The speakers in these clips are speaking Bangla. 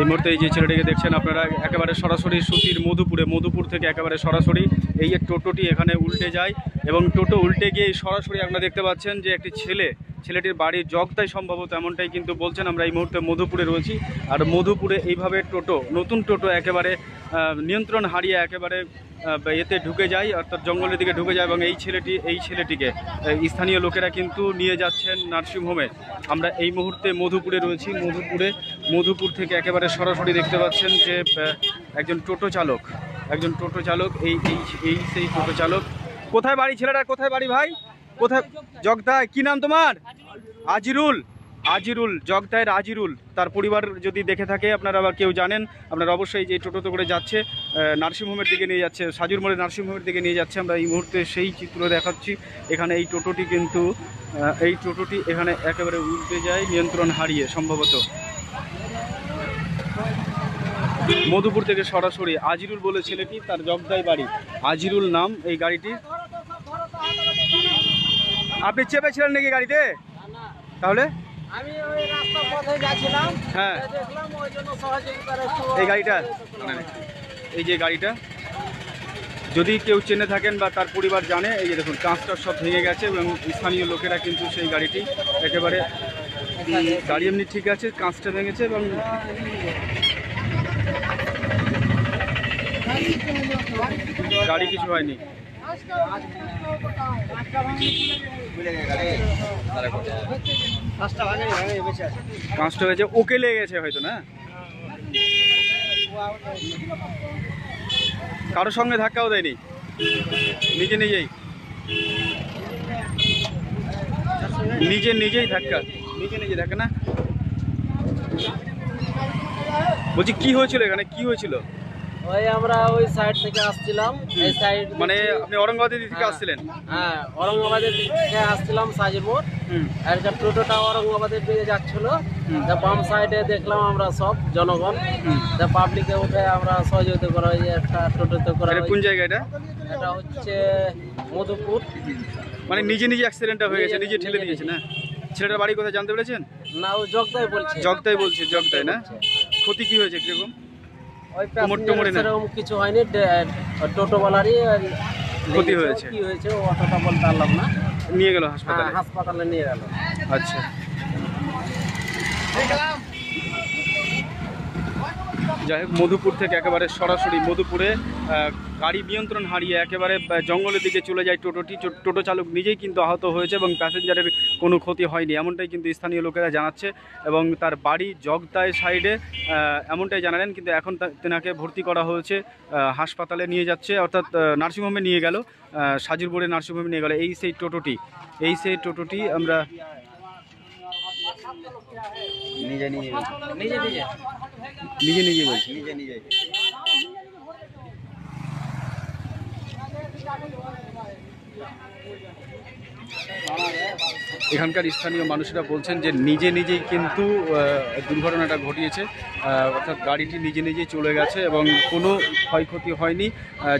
এই মুহূর্তে এই যে ছেলেটিকে দেখছেন আপনারা, একেবারে সরাসরি সুতির মধুপুরে, মধুপুর থেকে একেবারে সরাসরি এই টোটোটি এখানে উল্টে যায় এবং টোটো উল্টে গিয়ে সরাসরি আপনারা দেখতে পাচ্ছেন যে একটি ছেলে ছেলেটির বাড়ির জগতাই সম্ভবত এমনটাই কিন্তু বলছেন। আমরা এই মুহূর্তে মধুপুরে রয়েছি। আর মধুপুরে এইভাবে টোটো, নতুন টোটো একেবারে নিয়ন্ত্রণ হারিয়ে একেবারে এতে ঢুকে যায়, অর্থাৎ জঙ্গলের দিকে ঢুকে যায় এবং এই ছেলেটি, এই ছেলেটিকে স্থানীয় লোকেরা কিন্তু নিয়ে যাচ্ছেন নার্সিংহোমে। আমরা এই মুহূর্তে মধুপুরে রয়েছি। মধুপুরে, মধুপুর থেকে একেবারে সরাসরি দেখতে পাচ্ছেন যে একজন টোটো চালক, একজন টোটো চালক, এই এই এই সেই টোটো চালক। কোথায় বাড়ি ছেলেটা? কোথায় বাড়ি ভাই? কোথায়? জগদায় কি নাম তোমার? আজিরুল আজিরুল জগদায়ের আজিরুল, তার পরিবার যদি দেখে থাকে, আপনারা আবার কেউ জানেন, আপনারা অবশ্যই যে টোটোতে করে যাচ্ছে নার্সিংহোমের দিকে নিয়ে যাচ্ছে, সাজুর মোড়ে নার্সিংহোমের দিকে নিয়ে যাচ্ছে, আমরা এই মুহূর্তে সেই চিত্র দেখাচ্ছি। এখানে এই টোটোটি কিন্তু এই টোটোটি এখানে একেবারে উল্টে যায়, নিয়ন্ত্রণ হারিয়ে সম্ভবত। মধুপুর থেকে সরাসরি আজিরুল বলে ছেলেটি, তার জগদাই বাড়ি। আজিরুল নাম এই গাড়িটি। আপনি চেপেছিলেন নাকি গাড়িতে? তাহলে? আমি ওই রাস্তার পথে যাচ্ছিলাম হ্যাঁ। দেখলাম ওই জন্য সহযোগিতার এই গাড়িটা? এই যে গাড়িটা? যদি কেউ চেনে থাকেন বা তার পরিবার জানে এই যে দেখুন কাঁচটা সব ভেঙে গেছে এবং স্থানীয় লোকেরা কিন্তু সেই গাড়িটি একেবারে গাড়ি এমনি ঠিক আছে কাঁচটা ভেঙেছে এবং গাড়ি কিছু হয়নি। পাঁচটা হয়েছে ওকে লেগে গেছে হয়তো, না? কারোর সঙ্গে ধাক্কাও দেয়নি? নিজে নিজেই? নিজে নিজেই ধাক্কা? নিজে নিজে ধাক্কা, না? বলছি, কি হয়েছিল এখানে? কি হয়েছিল? ওই আমরা ওই সাইড থেকে আসছিলাম। এই সাইড মানে আপনি ঔরঙ্গাবাদের দিক থেকে আসছিলেন? হ্যাঁ ঔরঙ্গাবাদের দিক থেকে আসছিলাম সাজির মোড় আর একটা টোটোটা ঔরঙ্গাবাদের দিকে যাচ্ছিল তা বাম সাইডে দেখলাম আমরা সব জনগণ। তা পাবলিকে উঠে আমরা সহযোগিতা করা হয় একটা টোটোতে করা কোন জায়গা এটা? এটা হচ্ছে মধুপুর। মানে নিজে নিজে অ্যাক্সিডেন্টটা হয়ে গেছে নিজে ঠেলে দিয়েছে না? ছেলেটার বাড়ি কোথায় জানতে পেরেছেন? না ও জগদাই বলছে। জগদাই বলছে জগদাই না? ক্ষতি কি হয়েছে কীরকম? ওই সেরকম কিছু হয়নি টোটোওয়ালারই ক্ষতি হয়েছে। কি হয়েছে ও অতটা বলতে পারলাম না। নিয়ে গেল হ্যাঁ হাসপাতালে হাসপাতালে নিয়ে গেল। আচ্ছা। যাই হোক, মধুপুর থেকে একেবারে সরাসরি মধুপুরে গাড়ি নিয়ন্ত্রণ হারিয়ে একেবারে জঙ্গলের দিকে চলে যায় টোটোটি। টোটো চালক নিজেই কিন্তু আহত হয়েছে এবং প্যাসেঞ্জারের কোনো ক্ষতি হয়নি। এমনটাই কিন্তু স্থানীয় লোকেরা জানাচ্ছে এবং তার বাড়ি জগদায় সাইডে এমনটাই জানালেন। কিন্তু এখন তেনাকে ভর্তি করা হয়েছে হাসপাতালে নিয়ে যাচ্ছে, অর্থাৎ নার্সিংহোমে নিয়ে গেল সাজিরপুরে নার্সিংহোমে নিয়ে গেল। এই সেই টোটোটি, এই সেই টোটোটি আমরা নিজে নিজে। নিজে নিজে। নিজে নিজে বলছি। নিজে নিজে। এখানকার স্থানীয় মানুষেরা বলছেন যে নিজে নিজেই কিন্তু দুর্ঘটনাটা ঘটিয়েছে। অর্থাৎ গাড়িটি নিজে নিজেই চলে গেছে এবং কোনো ক্ষয়ক্ষতি হয়নি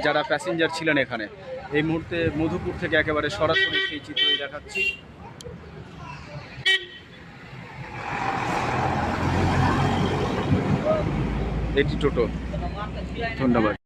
যারা প্যাসেঞ্জার ছিলেন এখানে। এই মুহূর্তে মধুপুর থেকে একেবারে সরাসরি সেই চিত্রই দেখাচ্ছি। এটি টোটো। ধন্যবাদ।